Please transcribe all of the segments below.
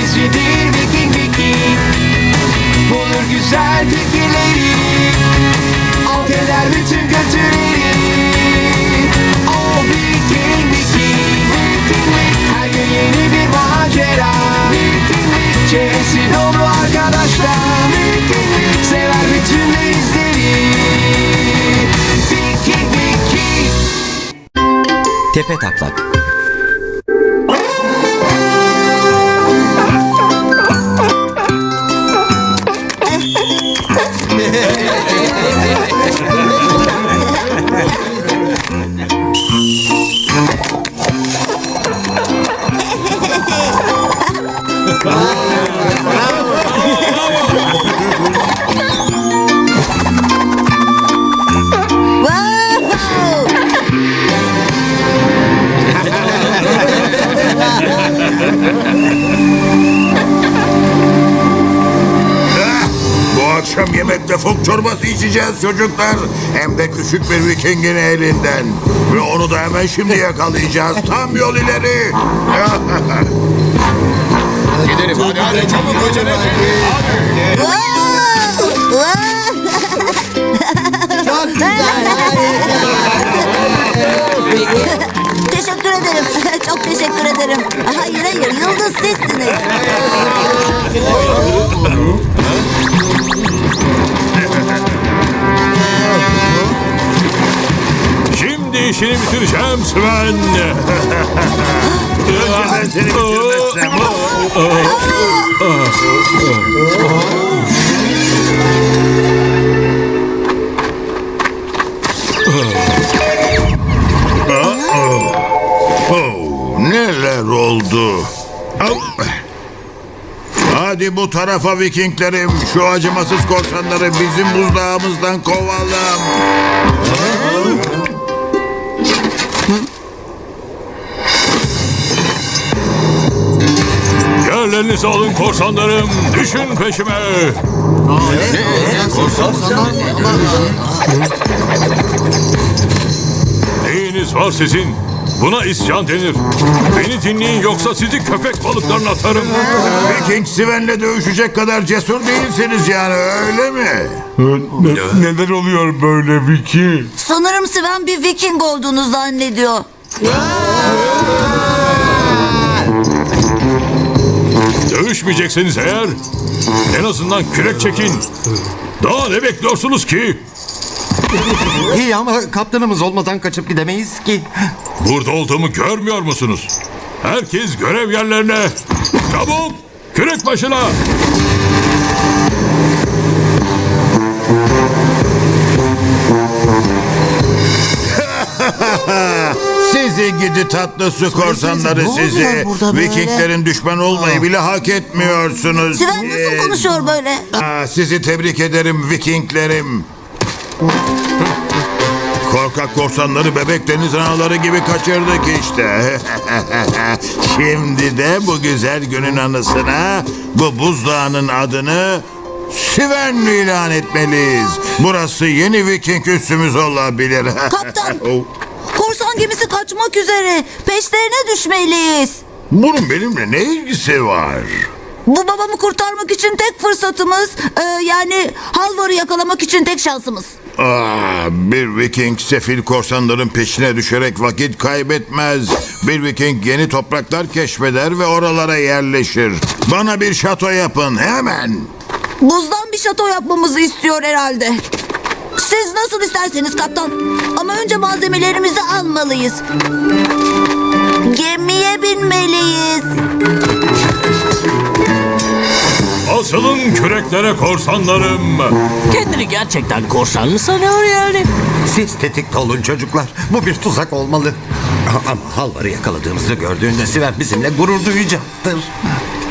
denizcidir Viking Viking. Bulur güzel fikirleri. Alt eder bütün kötüleri O Viking Viking. Her gün yeni bir macera. Çevresi dolu arkadaşlar. Sever bütün denizleri. Viking Viking. Tepe taklak. Akşam yemekte fok çorbası içeceğiz çocuklar. Hem de küçük bir vikingin elinden. Ve onu da hemen şimdi yakalayacağız. Tam yol ileri. Gidelim hadi hadi çabuk acele edin. Teşekkür ederim. Çok teşekkür ederim. Hayır hayır yıldız sizsiniz. İşini bitireceğim Sven. Önce ben seni bitirmezsem. Oh, neler oldu? Au. Hadi bu tarafa vikinglerim. Şu acımasız korsanları bizim buzdağımızdan kovalım. Yerlerinizi alın korsanlarım. Düşün peşime. Neyiniz var sizin? Buna isyan denir. Beni dinleyin yoksa sizi köpek balıklarına atarım. Viking Sven'le dövüşecek kadar cesur değilsiniz yani öyle mi? neler oluyor böyle Vicky? Sanırım Sven bir Viking olduğunu zannediyor. Dövüşmeyecekseniz eğer en azından kürek çekin. Daha ne bekliyorsunuz ki? İyi ama kaptanımız olmadan kaçıp gidemeyiz ki. Burada olduğumu görmüyor musunuz? Herkes görev yerlerine. Çabuk! Kürek başına! Sizi gidi tatlı su korsanları ne oluyor sizi. burada böyle? Vikinglerin düşman olmayı bile hak etmiyorsunuz. Sven nasıl konuşuyor böyle? Aa, sizi tebrik ederim Vikinglerim. Korkak korsanları bebek deniz anaları gibi kaçırdık işte. Şimdi de bu güzel günün anısına bu buzdağının adını Sven ilan etmeliyiz. Burası yeni Viking üssümüz olabilir. Kaptan. Korsan gemisi kaçmak üzere. Peşlerine düşmeliyiz. Bunun benimle ne ilgisi var? Bu babamı kurtarmak için tek fırsatımız. e, yani Halvar'ı yakalamak için tek şansımız. Aa, bir Viking sefil korsanların peşine düşerek vakit kaybetmez. Bir Viking yeni topraklar keşfeder ve oralara yerleşir. Bana bir şato yapın hemen. Buzdan bir şato yapmamızı istiyor herhalde. Siz nasıl isterseniz kaptan. Ama önce malzemelerimizi almalıyız. Gemiye binmeliyiz. Asılın küreklere korsanlarım. Kendini gerçekten korsan mı sanıyor yani? Siz tetikte olun çocuklar. Bu bir tuzak olmalı. Ama halvarı yakaladığımızı gördüğünde Sven bizimle gurur duyacaktır.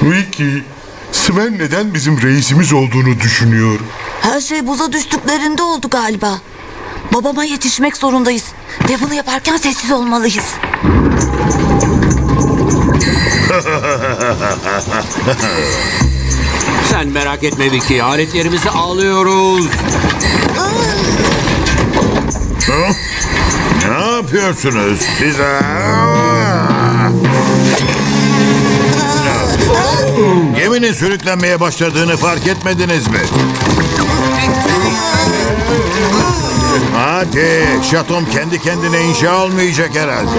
Vicky, Sven neden bizim reisimiz olduğunu düşünüyor? Her şey buza düştüklerinde oldu galiba. Babama yetişmek zorundayız. Ve bunu yaparken sessiz olmalıyız. Sen merak etme Vicky. Aletlerimizi alıyoruz. Ne yapıyorsunuz siz? Geminin sürüklenmeye başladığını fark etmediniz mi? Hadi, şatom kendi kendine inşa olmayacak herhalde.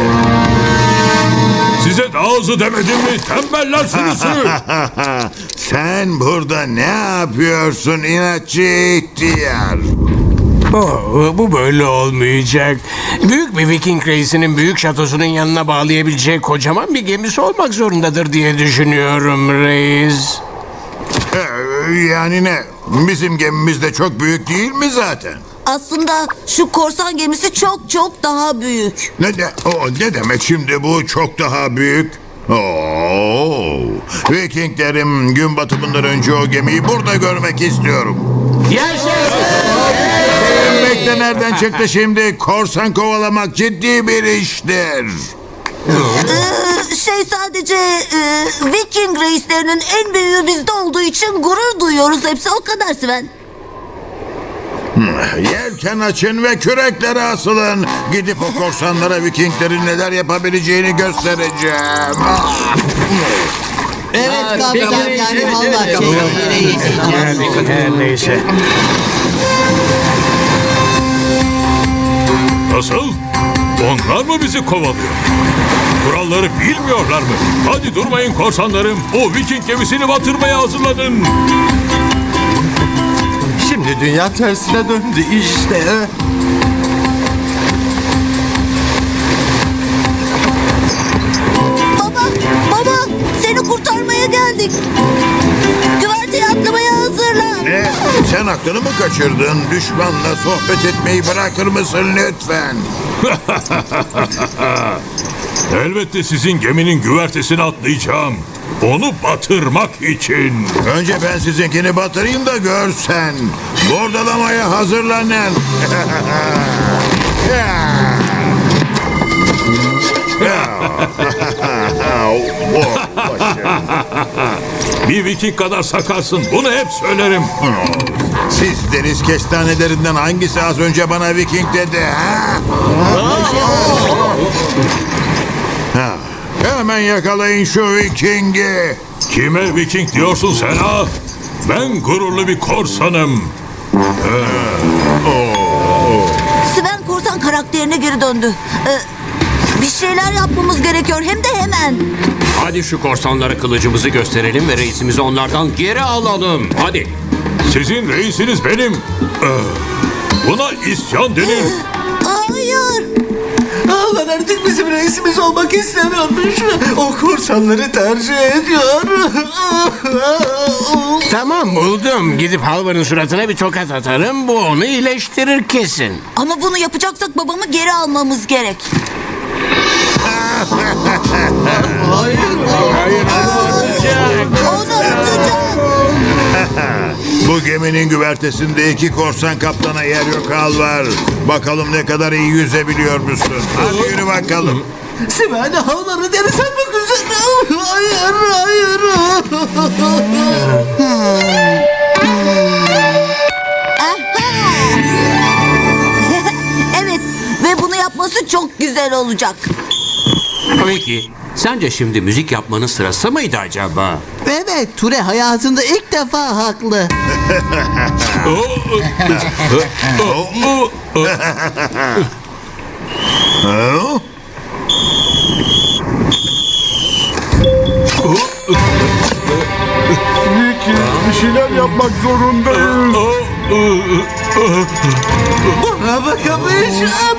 Size daha hızlı demedim mi? Tembeller sürüsü. Sen burada ne yapıyorsun inatçı ihtiyar? Oh, bu böyle olmayacak. Büyük bir Viking reisinin büyük şatosunun yanına bağlayabileceği kocaman bir gemisi olmak zorundadır diye düşünüyorum reis. Ee, Yani ne? Bizim gemimiz de çok büyük değil mi zaten? Aslında şu korsan gemisi çok çok daha büyük. Ne de o ne demek şimdi bu çok daha büyük? Oo, Vikinglerim gün batımından önce o gemiyi burada görmek istiyorum. Görmek de nereden çıktı şimdi? Korsan kovalamak ciddi bir iştir. Ee, şey sadece e, Viking reislerinin en büyüğü bizde olduğu için gurur duyuyoruz. Hepsi o kadar Sven. Yelken açın ve küreklere asılın. Gidip o korsanlara Vikinglerin neler yapabileceğini göstereceğim. Evet kaptan yani Allah çekti Her neyse. Nasıl? Onlar mı bizi kovalıyor? Kuralları bilmiyorlar mı? Hadi durmayın korsanlarım. O Viking gemisini batırmaya hazırlanın. Şimdi dünya tersine döndü işte. Baba, baba seni kurtarmaya geldik. Güverteye atlamaya. Ne? Sen aklını mı kaçırdın? Düşmanla sohbet etmeyi bırakır mısın lütfen? Elbette sizin geminin güvertesine atlayacağım. Onu batırmak için. Önce ben sizinkini batırayım da görsen. Bordalamaya hazırlanın. Oh, başım. Bir Viking kadar sakarsın. Bunu hep söylerim. Siz deniz kestanelerinden hangisi az önce bana Viking dedi? Ha? Ha. Hemen yakalayın şu Viking'i. Kime Viking diyorsun sen ha? Ben gururlu bir korsanım. Sven korsan karakterine geri döndü. Ee, şeyler yapmamız gerekiyor hem de hemen. Hadi şu korsanlara kılıcımızı gösterelim ve reisimizi onlardan geri alalım. Hadi. Sizin reisiniz benim. Ee, Buna isyan denir. Hayır. Allah artık bizim reisimiz olmak istemiyormuş. O korsanları tercih ediyor. Tamam buldum. Gidip Halvar'ın suratına bir tokat atarım. Bu onu iyileştirir kesin. Ama bunu yapacaksak babamı geri almamız gerek. Onu atacağım. Bu geminin güvertesinde iki korsan kaptana yer yok al var. Bakalım ne kadar iyi yüzebiliyor musun? Hadi yürü bakalım. Sven havları denize mi güzel? Hayır, hayır. Evet ve bunu yapması çok güzel olacak. Peki. Sence şimdi müzik yapmanın sırası mıydı acaba? Evet, Ture hayatında ilk defa haklı. Ha? Bir şeyler yapmak zorundayız. Buna bakamayacağım.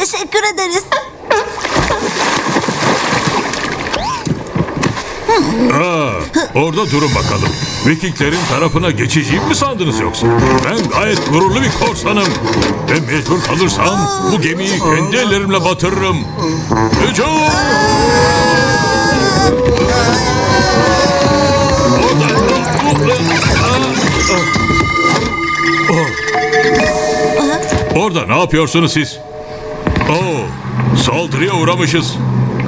Teşekkür ederiz. Aa, orada durun bakalım. Vikinglerin tarafına geçeceğim mi sandınız yoksa? Ben gayet gururlu bir korsanım. Ve mecbur kalırsam bu gemiyi kendi ellerimle batırırım. Hücum! Orada ne yapıyorsunuz siz? Oo, saldırıya uğramışız.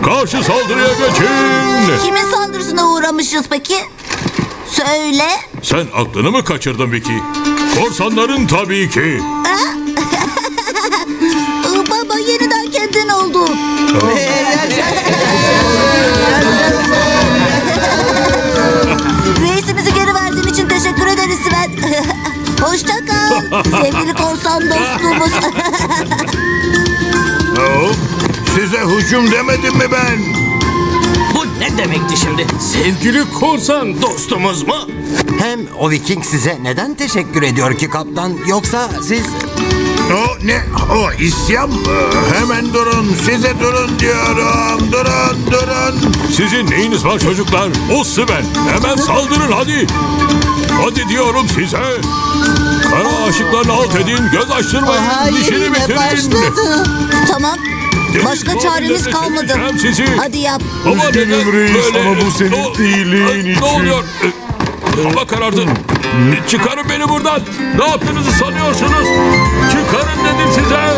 Karşı saldırıya geçin. Kimin saldırısına uğramışız peki? Söyle. Sen aklını mı kaçırdın Vicky? Korsanların tabii ki. Baba yeniden kendin oldu. Reisimizi geri verdiğin için teşekkür ederiz Sven. Hoşça kal sevgili korsan dostumuz. Hücum demedim mi ben? Bu ne demekti şimdi? Sevgili korsan dostumuz mu? Hem o Viking size neden teşekkür ediyor ki kaptan? Yoksa siz... O ne? O isyan mı? Hemen durun, size durun diyorum. Durun, durun. Sizin neyiniz var çocuklar? O Sven. Hemen saldırın hadi. Hadi diyorum size. Kara aşıklarını alt edin. Göz açtırmayın. Dişini bitirin. tamam. Başka çaremiz kalmadı. Sizi. Hadi yap. Ama Üzgünüm neden reis böyle- ama bu senin Ne- iyiliğin Ne için. oluyor? E, Hava karardı. Çıkarın beni buradan. Ne yaptığınızı sanıyorsunuz? Çıkarın dedim size.